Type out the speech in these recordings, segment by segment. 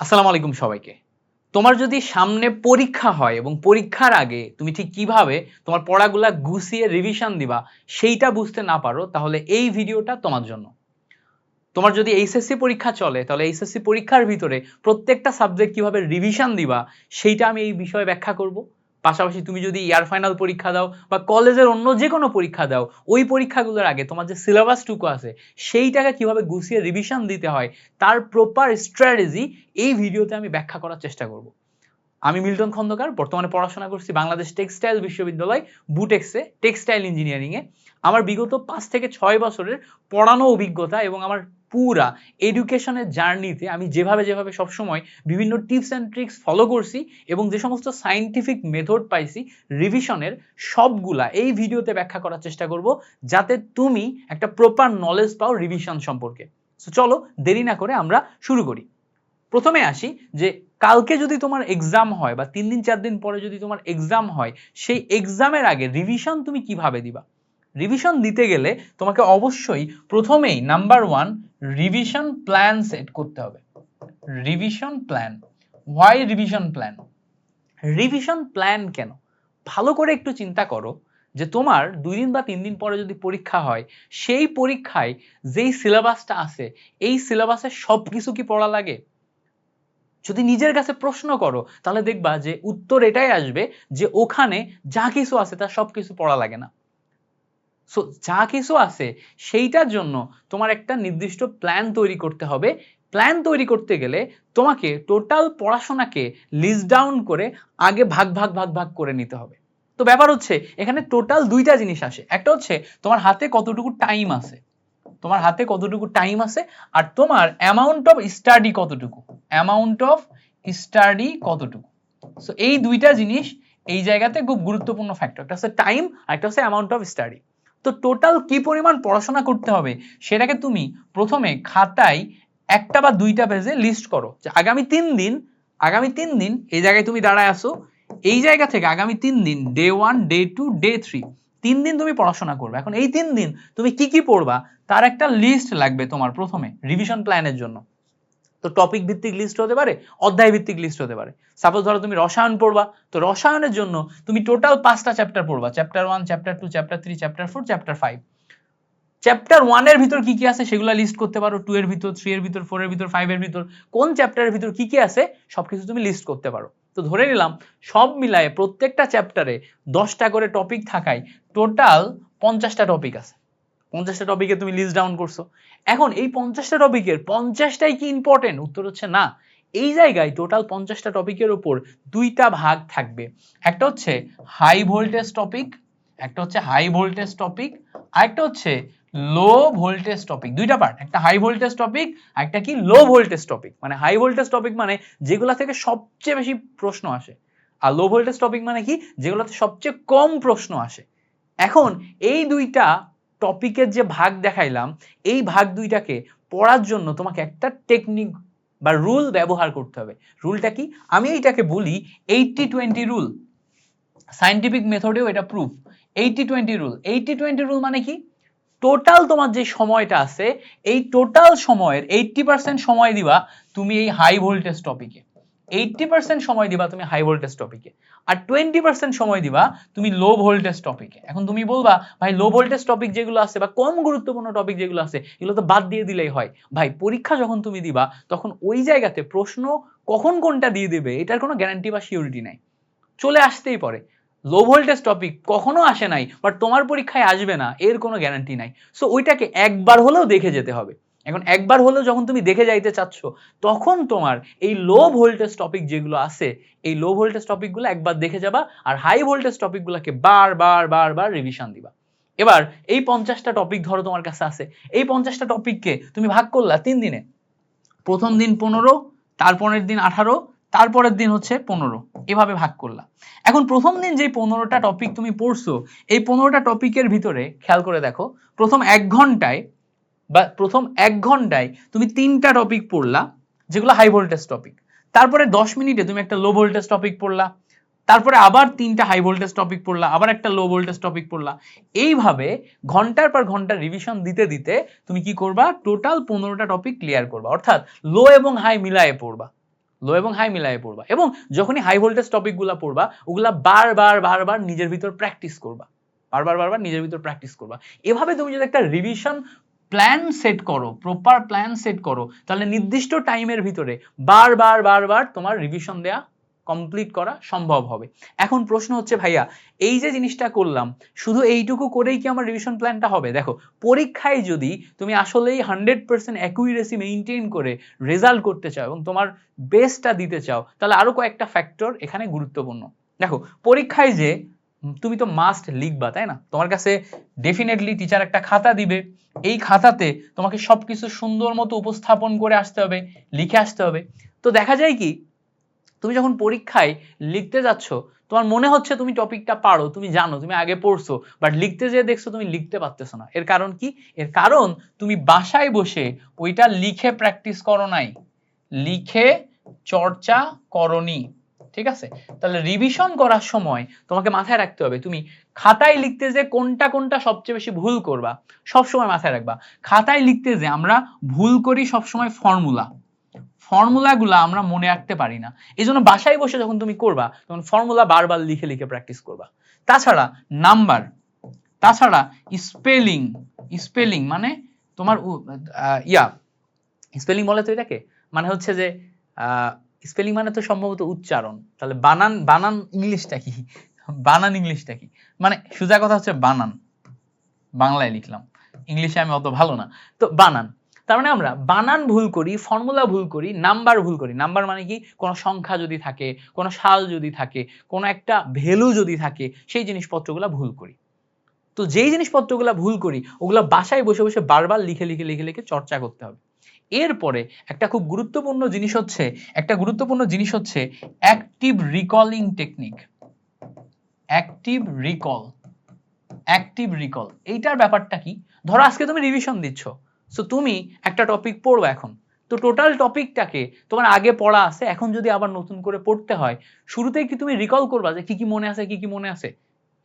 আসসালামু আলাইকুম সবাইকে। তোমার যদি সামনে পরীক্ষা হয় এবং পরীক্ষার আগে তুমি ঠিক কীভাবে তোমার পড়াগুলা গুছিয়ে রিভিশন দিবা, সেইটা বুঝতে না পারো, তাহলে এই ভিডিওটা তোমার জন্য। তোমার যদি এইচএসসি পরীক্ষা চলে, তাহলে এইচএসসি পরীক্ষার ভিতরে প্রত্যেকটা সাবজেক্ট কীভাবে রিভিশন দিবা, সেইটা আমি এই বিষয়ে ব্যাখ্যা করব। পাশাপাশি তুমি যদি ইয়ার ফাইনাল পরীক্ষা দাও বা কলেজের অন্য যে কোনো পরীক্ষা দাও, ওই পরীক্ষাগুলোর আগে তোমার যে সিলেবাসটুকু আছে, সেইটাকে কীভাবে গুছিয়ে রিভিশন দিতে হয়, তার প্রপার স্ট্র্যাটেজি এই ভিডিওতে আমি ব্যাখ্যা করার চেষ্টা করব। আমি মিল্টন খন্দকার, বর্তমানে পড়াশোনা করছি বাংলাদেশ টেক্সটাইল বিশ্ববিদ্যালয়, বুটেক্সে, টেক্সটাইল ইঞ্জিনিয়ারিংয়ে আমার বিগত পাঁচ থেকে ছয় বছরের পড়ানো অভিজ্ঞতা এবং আমার পুরা এডুকেশনের জার্নিতে আমি যেভাবে যেভাবে সবসময় বিভিন্ন টিপস অ্যান্ড ট্রিক্স ফলো করছি এবং যে সমস্ত সাইন্টিফিক মেথড পাইছি রিভিশনের সবগুলা এই ভিডিওতে ব্যাখ্যা করার চেষ্টা করব যাতে তুমি একটা প্রপার নলেজ পাও রিভিশন সম্পর্কে। সো চলো দেরি না করে আমরা শুরু করি। প্রথমে আসি যে কালকে যদি তোমার এক্সাম হয় বা তিন দিন, চার দিন পরে যদি তোমার এক্সাম হয়, সেই এক্সামের আগে রিভিশন তুমি কীভাবে দিবা? রিভিশন দিতে গেলে তোমাকে অবশ্যই প্রথমেই number one revision plan set করতে হবে। Revision plan why revision plan revision plan কেন? ভালো করে একটু চিন্তা করো যে তোমার দুই দিন বা তিন দিন পরে যদি পরীক্ষা হয়, সেই পরীক্ষায় যেই সিলেবাসটা আছে, এই সিলেবাসে সব কিছু কি পড়া লাগে? যদি নিজের কাছে প্রশ্ন করো, তাহলে দেখবা যে উত্তর এটাই আসবে যে ওখানে যা কিছু আছে তার সব কিছু পড়া লাগে না। সো যা কিছু আছে, সেইটার জন্য তোমার একটা নির্দিষ্ট প্ল্যান তৈরি করতে হবে। প্ল্যান তৈরি করতে গেলে তোমাকে টোটাল পড়াশোনাকে লিস্ট ডাউন করে আগে ভাগ ভাগ ভাগ ভাগ করে নিতে হবে। তো ব্যাপার হচ্ছে, এখানে টোটাল দুইটা জিনিস আসে। একটা হচ্ছে, তোমার হাতে কতটুকু টাইম আছে। তোমার হাতে কতটুকু টাইম আছে আর তোমার অ্যামাউন্ট অফ স্টাডি কতটুকু। অ্যামাউন্ট অফ স্টাডি কতটুকু। সো এই দুইটা জিনিস এই জায়গাতে খুব গুরুত্বপূর্ণ ফ্যাক্টর একটা হচ্ছে টাইম আর একটা হচ্ছে অ্যামাউন্ট অফ স্টাডি তো টোটাল কি পরিমাণ পড়াশোনা করতে হবে? সেটাকে তুমি প্রথমে খাতায় একটা বা দুইটা পেজে লিস্ট করো। যে আগামী তিন দিন, আগামী তিন দিন এই জায়গায় তুমি দাঁড়ায় আসো এই জায়গা থেকে আগামী তিন দিন day one day two day three তিন দিন তুমি পড়াশোনা করবে। এখন এই তিন দিন তুমি কি কি পড়বা, তার একটা লিস্ট লাগবে তোমার প্রথমে রিভিশন প্ল্যানের জন্য। তো টপিক ভিত্তিক লিস্ট হতে পারে, অধ্যায় ভিত্তিক লিস্ট হতে পারে। সাপোজ ধরো তুমি রসায়ন পড়বা, তো রসায়নের জন্য তুমি টোটাল পাঁচটা চ্যাপ্টার পড়বা। Chapter one chapter two chapter three chapter four chapter five chapter ওয়ানের ভিতর কি কি আছে সেগুলো লিস্ট করতে পারো। টু এর ভিতর থ্রি এর ভিতর ফোর এর ভিতর ফাইভ এর ভিতর। কোন চ্যাপ্টারের ভিতর কি কি আছে সবকিছু তুমি লিস্ট করতে পারো। তো ধরে নিলাম, সব মিলায়ে প্রত্যেকটা চ্যাপ্টারে দশটা করে টপিক থাকায় টোটাল পঞ্চাশটা টপিক আছে। পঞ্চাশটা টপিকে তুমি লিস্ট ডাউন করছ। এখন এই পঞ্চাশটা টপিকের পঞ্চাশটাই কি ইম্পর্টেন্ট উত্তর হচ্ছে না। এই জায়গায় টোটাল পঞ্চাশটা টপিকের উপর দুইটা ভাগ থাকবে। একটা হচ্ছে হাই ভোল্টেজ টপিক একটা হচ্ছে হাই ভোল্টেজ টপিক আর একটা হচ্ছে লো ভোল্টেজ টপিক দুইটা পার্ট একটা হাই ভোল্টেজ টপিক আর একটা কি লো ভোল্টেজ টপিক মানে হাই ভোল্টেজ টপিক মানে যেগুলা থেকে সবচেয়ে বেশি প্রশ্ন আসে। আর লো ভোল্টেজ টপিক মানে কি? যেগুলোতে সবচেয়ে কম প্রশ্ন আসে। এখন এই দুইটা টপিকের যে ভাগ দেখাইলাম, এই ভাগ দুইটাকে পড়ার জন্য তোমাকে একটা টেকনিক বা রুল ব্যবহার করতে হবে। রুলটা কি? আমি এইটাকে বলি এইটটি টোয়েন্টি রুল সাইন্টিফিক মেথডেও এটা proof eighty twenty rule eighty twenty rule মানে কি? টোটাল তোমার যে সময়টা আছে, এই টোটাল সময়ের এইটটি পার্সেন্ট সময় দিবা তুমি এই হাই ভোল্টেজ টপিকে এইটটি পার্সেন্ট সময় দিবা তুমি হাই ভোল্টেজ টপিকে আর টোয়েন্টি পার্সেন্ট সময় দিবা তুমি লো ভোল্টেজ টপিকে এখন তুমি বলবা, ভাই লো ভোল্টেজ টপিক যেগুলো আছে বা কম গুরুত্বপূর্ণ টপিক যেগুলো আছে, এগুলো তো বাদ দিয়ে দিলেই হয়। ভাই, পরীক্ষা যখন তুমি দিবা, তখন ওই জায়গাতে প্রশ্ন কখন কোনটা দিয়ে দেবে, এটার কোনো গ্যারান্টি বা সিউরিটি নাই। চলে আসতেই পারে। লো ভোল্টেজ টপিক কখনো আসে নাই বাট তোমার পরীক্ষায় আসবে না, এর কোনো গ্যারান্টি নাই। সো ওইটাকে একবার হলেও দেখে যেতে হবে। এখন একবার হলেও যখন তুমি দেখে যাইতে চাচ্ছ, তখন তোমার এই লো ভোল্টেজ টপিক যেগুলো আছে, এই লো ভোল্টেজ টপিকগুলো একবার দেখে যাবা আর হাই ভোল্টেজ টপিকগুলোকে বার বার রিভিশন দিবা। এবার এই পঞ্চাশটা টপিক ধরো তোমার কাছে আছে, এই পঞ্চাশটা টপিককে তুমি ভাগ করলা তিন দিনে। প্রথম দিন পনেরো তারপরের দিন আঠারো তারপরের দিন হচ্ছে পনেরো। এভাবে ভাগ করলা। এখন প্রথম দিন যে পনেরোটা টপিক তুমি পড়ছো, এই পনেরোটা টপিকের ভিতরে, খেয়াল করে দেখো, প্রথম এক ঘন্টায় বা প্রথম এক ঘন্টায় তুমি তিনটা টপিক পড়লা, যেগুলো হাই ভোল্টেজ টপিক তারপরে দশ মিনিটে তুমি একটা লো ভোল্টেজ টপিক পড়লা, তারপরে আবার তিনটা হাই ভোল্টেজ টপিক পড়লা, আবার একটা লো ভোল্টেজ টপিক পড়লা। এইভাবে ঘণ্টার পর ঘণ্টা রিভিশন দিতে দিতে তুমি কি করবা? টোটাল পনেরোটা টপিক ক্লিয়ার করবা। অর্থাৎ লো এবং হাই মিলায়ে পড়বা। লো এবং হাই মিলাই পড়বা। এবং যখনই হাই ভোল্টেজ টপিকগুলো পড়বা, ওগুলা বারবার বারবার নিজের ভিতর প্র্যাকটিস করবা। বারবার বারবার নিজের ভিতর প্র্যাকটিস করবা। এভাবে তুমি যদি একটা রিভিশন প্ল্যান সেট করো প্রপার প্ল্যান সেট করো। তাহলে নির্দিষ্ট টাইমের ভিতরে বারবার বারবার তোমার রিভিশন দেয়া কমপ্লিট করা সম্ভব হবে। এখন প্রশ্ন হচ্ছে, ভাইয়া, এই যে জিনিসটা করলাম, শুধু এইটুকু করেই কি আমার রিভিশন প্ল্যানটা হবে? দেখো, পরীক্ষায় যদি তুমি আসলেই হান্ড্রেড পার্সেন্ট অ্যাকুইরেসি মেনটেন করে রেজাল্ট করতে চাও এবং তোমার বেস্টটা দিতে চাও, তাহলে আরও কয়েকটা ফ্যাক্টর এখানে গুরুত্বপূর্ণ। দেখো, পরীক্ষায় যে তুমি তো মাস্ট লিখবা, তাই না? তোমার কাছে ডেফিনেটলি টিচার একটা খাতা দিবে। এই খাতাতে তোমাকে সবকিছু সুন্দর মতো উপস্থাপন করে আসতে হবে, লিখে আসতে হবে। তো দেখা যায় কি, তুমি যখন পরীক্ষায় লিখতে যাচ্ছ, তোমার মনে হচ্ছে তুমি টপিকটা পারো, তুমি জানো, তুমি আগে পড়ছো বাট লিখতে যেয়ে দেখছ তুমি লিখতে পারতেছো না। এর কারণ কি? এর কারণ তুমি বাসায় বসে ওইটা লিখে প্র্যাকটিস করো নাই। লিখে চর্চা করনি। ঠিক আছে? তাহলে রিভিশন করার সময় তোমাকে মাথায় রাখতে হবে, তুমি খাতায় লিখতে যে কোনটা কোনটা সবচেয়ে বেশি ভুল করবা সব সময় মাথায় রাখবা। খাতায় লিখতে যে আমরা ভুল করি সবসময় ফর্মুলা ফর্মুলাগুলো আমরা মনে রাখতে পারি না। এই জন্য বাসায় বসে যখন তুমি করবা, তখন ফর্মুলা বারবার লিখে লিখে প্র্যাকটিস করবা। তাছাড়া নাম্বার তাছাড়া স্পেলিং স্পেলিং মানে তোমার ইয়া স্পেলিং বলে তো এটাকে? মানে হচ্ছে যে স্পেলিং মানে তো সম্ভবত উচ্চারণ। তাহলে বানান বানান ইংলিশটা কি? বানান ইংলিশটা কি? মানে সোজা কথা হচ্ছে বানান। বাংলায় লিখলাম। ইংলিশে আমি অত ভালো না। তো বানান। তার মানে আমরা বানান ভুল করি ফর্মুলা ভুল করি নাম্বার ভুল করি। নাম্বার মানে কি? কোনো সংখ্যা যদি থাকে, কোনো সাল যদি থাকে, কোনো একটা ভ্যালু যদি থাকে, সেই জিনিসপত্রগুলো ভুল করি। তো যেই জিনিসপত্রগুলো ভুল করি, ওগুলো বাসায় বসে বসে বারবার লিখে লিখে লিখে লিখে চর্চা করতে হবে। এরপরে একটা খুব গুরুত্বপূর্ণ জিনিস হচ্ছে, একটা গুরুত্বপূর্ণ জিনিস হচ্ছে active recalling technique active recall active recall এইটার ব্যাপারটা কি? ধরো আজকে তুমি রিভিশন দিচ্ছ সো তুমি একটা টপিক পড়বে এখন, তো টোটাল টপিকটাকে তোমার আগে পড়া আছে, এখন যদি আবার নতুন করে পড়তে হয়, শুরুতেই কি তুমি রিকল করবা যে কি কি মনে আছে, কি কি মনে আছে?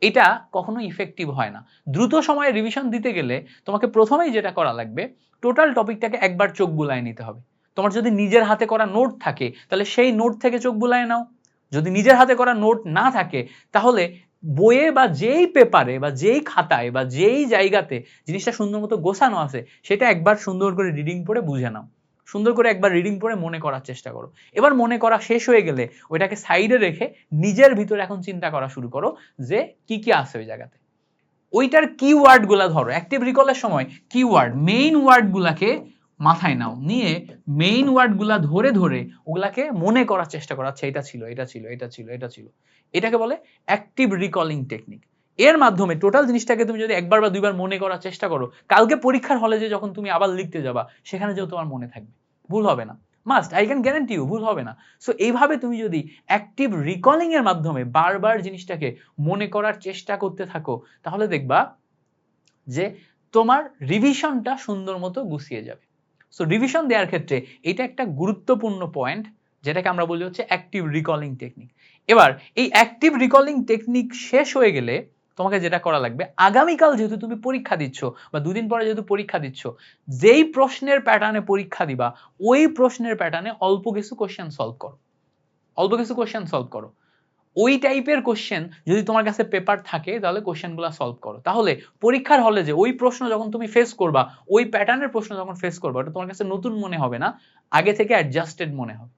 এটা কখনো ইফেক্টিভ হয় না। দ্রুত সময়ে রিভিশন দিতে গেলে তোমাকে প্রথমেই যেটা করা লাগবে টোটাল টপিকটাকে একবার চোখ বুলায় নিতে হবে। তোমার যদি নিজের হাতে করা নোট থাকে, তাহলে সেই নোট থেকে চোখ বুলায় নাও। যদি নিজের হাতে করা নোট না থাকে, তাহলে বইয়ে বা যেই পেপারে বা যেই খাতায় বা যেই জায়গাতে জিনিসটা সুন্দর মতো গোছানো আছে, সেটা একবার সুন্দর করে রিডিং পড়ে বুঝে নাও। সুন্দর করে একবার রিডিং পড়ে মনে করার চেষ্টা করো। এবার মনে করা শেষ হয়ে গেলে ওইটাকে সাইডে রেখে নিজের ভিতরে এখন চিন্তা করা শুরু করো যে কি কি আছে ওই জায়গাতে। ওইটার কিওয়ার্ডগুলা ধরো অ্যাক্টিভ রিকলের সময় কিওয়ার্ড মেইন ওয়ার্ড গুলাকে মাথায় নাও, নিয়ে মেইন ওয়ার্ডগুলা ধরে ধরে ওগুলাকে মনে করার চেষ্টা করা আচ্ছা এটা ছিল এটা ছিল এটা ছিল এটা ছিল। এটাকে বলে অ্যাক্টিভ রিকলিং টেকনিক এর মাধ্যমে টোটাল জিনিসটাকে তুমি যদি একবার বা দুইবার মনে করার চেষ্টা করো, কালকে পরীক্ষার হলে যে যখন তুমি আবার লিখতে যাবা, সেখানে যেও তোমার মনে থাকবে। ভুল হবে না। Must I can guarantee you ভুল হবে না। সো এইভাবে তুমি যদি অ্যাক্টিভ রিকলিং এর মাধ্যমে বারবার জিনিসটাকে মনে করার চেষ্টা করতে থাকো, তাহলে দেখবা যে তোমার রিভিশনটা সুন্দর মতো গুছিয়ে যাবে। সো রিভিশন দেওয়ার ক্ষেত্রে এটা একটা গুরুত্বপূর্ণ পয়েন্ট যেটাকে আমরা বলি হচ্ছে অ্যাক্টিভ রিকলিং টেকনিক এবার, এই অ্যাক্টিভ রিকলিং টেকনিক শেষ হয়ে গেলে তোমাকে যেটা করা লাগবে, আগামীকাল যেহেতু তুমি পরীক্ষা দিচ্ছ বা দুদিন পরে যেহেতু পরীক্ষা দিচ্ছ, যেই প্রশ্নের প্যাটার্নে পরীক্ষা দিবা, ওই প্রশ্নের প্যাটার্নে অল্প কিছু কোশ্চেন সলভ করো। অল্প কিছু কোশ্চেন সলভ করো। ওই টাইপের কোশ্চেন যদি তোমার কাছে পেপার থাকে, তাহলে কোশ্চেনগুলো সলভ করো। তাহলে পরীক্ষার হলে যে ওই প্রশ্ন যখন তুমি ফেস করবা, ওই প্যাটার্নের প্রশ্ন যখন ফেস করবা, ওটা তোমার কাছে নতুন মনে হবে না, আগে থেকে অ্যাডজাস্টেড মনে হবে।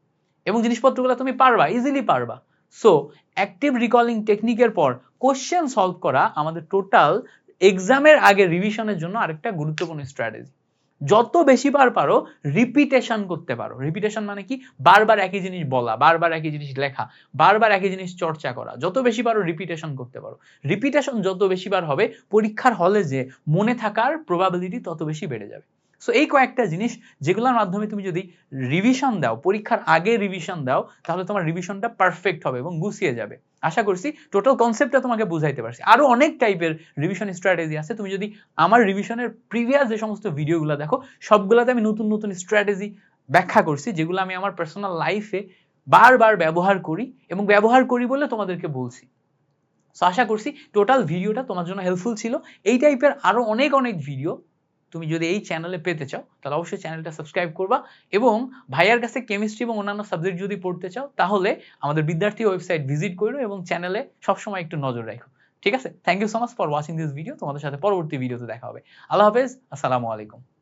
এবং জিনিসপত্রগুলো তুমি পারবা ইজিলি পারবা। সো অ্যাক্টিভ রিকলিং টেকনিকের পর কোশ্চেন সলভ করা আমাদের টোটাল এক্সামের আগে রিভিশনের জন্য আরেকটা গুরুত্বপূর্ণ স্ট্র্যাটেজি যত বেশি বার পারো রিপিটেশন করতে পারো। রিপিটেশন মানে কি? বারবার একই জিনিস বলা, বারবার একই জিনিস লেখা, বারবার একই জিনিস চর্চা করা। যত বেশি পারো রিপিটেশন করতে পারো। রিপিটেশন যত বেশি বার হবে, পরীক্ষার হলে যে মনে থাকার প্রবাবিলিটি তত বেশি বেড়ে যাবে। সো এই কয়েকটা জিনিস যেগুলোর মাধ্যমে তুমি যদি রিভিশন দাও, পরীক্ষার আগে রিভিশন দাও, তাহলে তোমার রিভিশনটা পারফেক্ট হবে এবং গুছিয়ে যাবে। আশা করছি টোটাল কনসেপ্টটা তোমাকে বুঝাইতে পারছি। আরও অনেক টাইপের রিভিশন স্ট্র্যাটেজি আছে। তুমি যদি আমার রিভিশনের প্রিভিয়াস যে সমস্ত ভিডিওগুলো দেখো, সবগুলোতে আমি নতুন নতুন স্ট্র্যাটেজি ব্যাখ্যা করছি, যেগুলো আমি আমার পার্সোনাল লাইফে বারবার ব্যবহার করি এবং ব্যবহার করি বলে তোমাদেরকে বলছি। সো আশা করছি টোটাল ভিডিওটা তোমার জন্য হেল্পফুল ছিল। এই টাইপের আরও অনেক অনেক ভিডিও তুমি যদি এই চ্যানেলে পেতে চাও, তাহলে অবশ্যই চ্যানেলটা সাবস্ক্রাইব করবা এবং ভাইয়ার কাছে কেমিস্ট্রি এবং অন্যান্য সাবজেক্ট যদি পড়তে চাও, তাহলে আমাদের বিদ্যার্থী ওয়েবসাইট ভিজিট করো এবং চ্যানেলে সবসময় একটু নজর রাখো। ঠিক আছে? Thank you so much for watching this video তোমাদের সাথে পরবর্তী ভিডিওতে দেখা হবে। আল্লাহ হাফেজ। আসসালামু আলাইকুম।